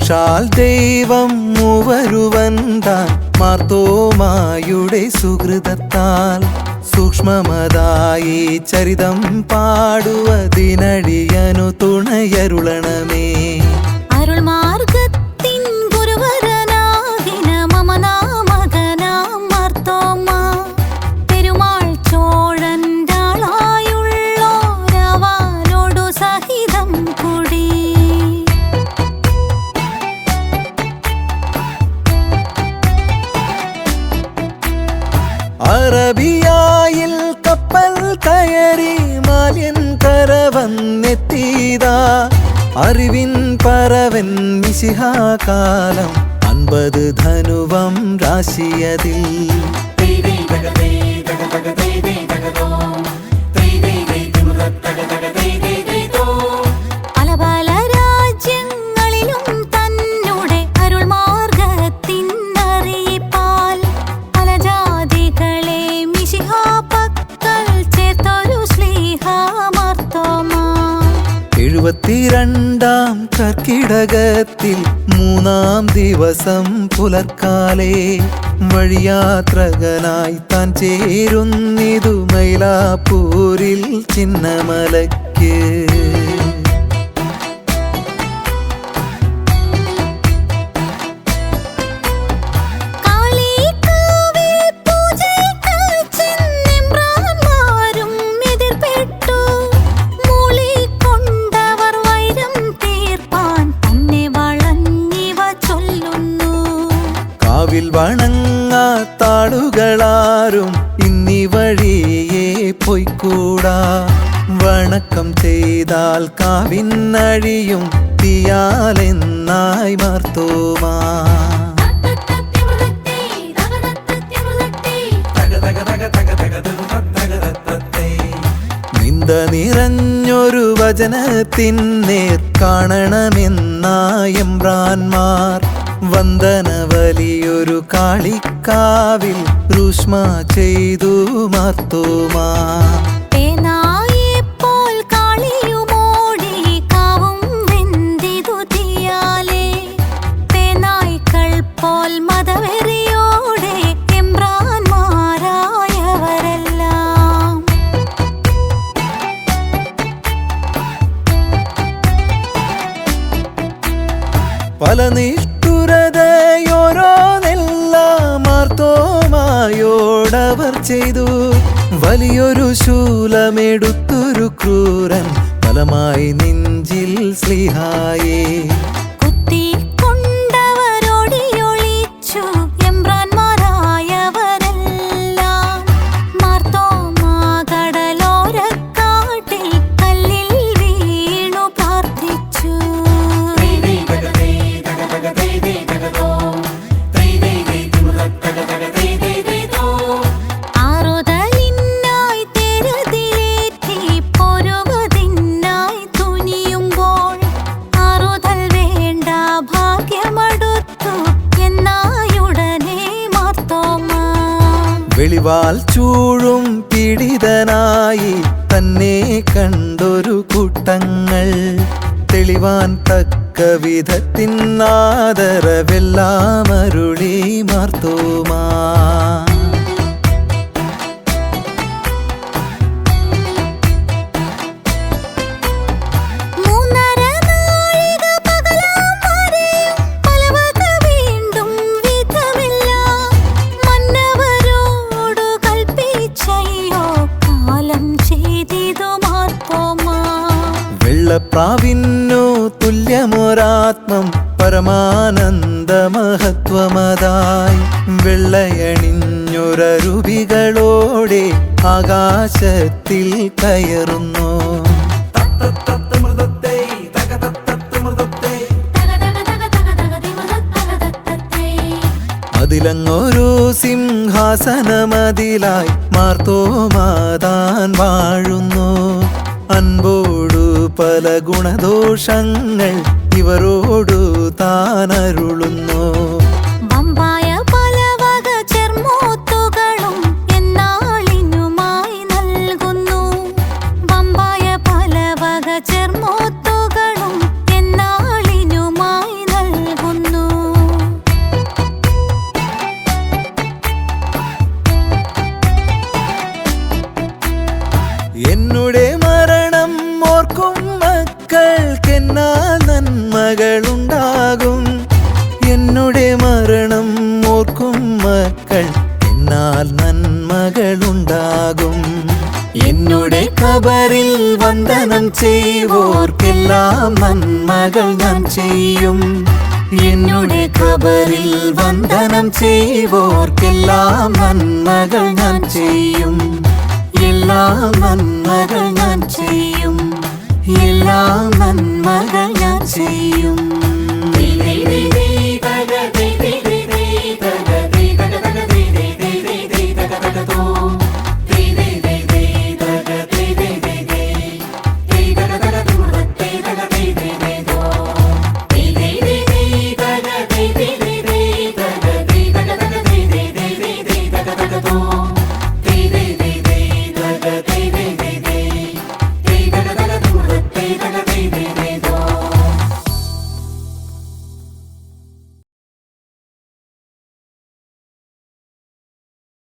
சால் தெய்வம் மூவருவந்தான் மார்த்தோமாயுடை சுகிருதத்தால். சூக்மமதாயி சரிதம் பாடுவதினடியனு துணையருளணமே അറബിയായിൽ കപ്പൽ കയറി മാലിയൻ കരവന്നെത്തിയതാ അറിവിൻ പറവൻ മിശിഹാകാലം അൻപത് ധനുവം രാശിയതിൽ എഴുപത്തിരണ്ടാം കർക്കിടകത്തിൽ മൂന്നാം ദിവസം പുലർക്കാലേ വഴിയാത്രകനായി താൻ ചേരുന്നിതു മൈലാപ്പൂരിൽ ചിന്നമലയ്ക്ക്. വണങ്ങാത്താളുകളാരും ഇന്നി വഴിയേ പൊയ്ക്കൂടാ. വണക്കം ചെയ്താൽ കാവിന്നഴിയും തീയാലെന്നായി മാർത്തോമാ. വചനത്തിൻ നിറഞ്ഞൊരു കാണണമെന്നായം കാണണമെന്നായമ്പ്രാന്മാർ വന്ദന വലിയൊരു കാളിക്കാവിൽ രുഷ്മ ചെയ്തു മാർത്തോമാ. പല കാളിയുമോടി മാർത്തോമായോടവർ ചെയ്തു. വലിയൊരു ശൂലമെടുത്തൊരു ക്രൂരൻ ഫലമായി നെഞ്ചിൽ സ്ലിഹായേ. കുത്തിക്കൊണ്ടവരോടിയൊളിച്ചു വെളിവാൽ ചൂഴും പീഡിതനായി തന്നെ കണ്ടൊരു കൂട്ടങ്ങൾ. തെളിവാൻ തക്ക വിധത്തിൻ ആദരവെല്ലാം അരുളി മാർത്തോമാ. പരമാനന്ദമഹത്വമതായി വെള്ളയണിഞ്ഞൊരരുവികളോടെ ആകാശത്തിൽ കയറുന്നു. അതിലങ്ങൊരു സിംഹാസനമതിലായി മാർത്തോമാതാൻ വാഴുന്നു. അൻപോടു പല ഗുണദോഷങ്ങൾ ഇവരോടു താനരുളുന്നു. നന്മകളുണ്ടാകും എന്നുടെ മരണം ഓർക്കും മക്കൾ. എന്നാൽ നന്മകളുണ്ടാകും. എന്നുടെ കബറിൽ വന്ദനം ചെയ്വോർക്കെല്ലാം നന്മകൾ ഞാൻ ചെയ്യും. എന്നുടെ കബറിൽ വന്ദനം ചെയ്വോർക്കെല്ലാം നന്മകൾ ഞാൻ ചെയ്യും. എല്ലാ നന്മകൾ ഞാൻ ചെയ്യും. എല്ലാ നന്മകൾ ഞാൻ ചെയ്യും.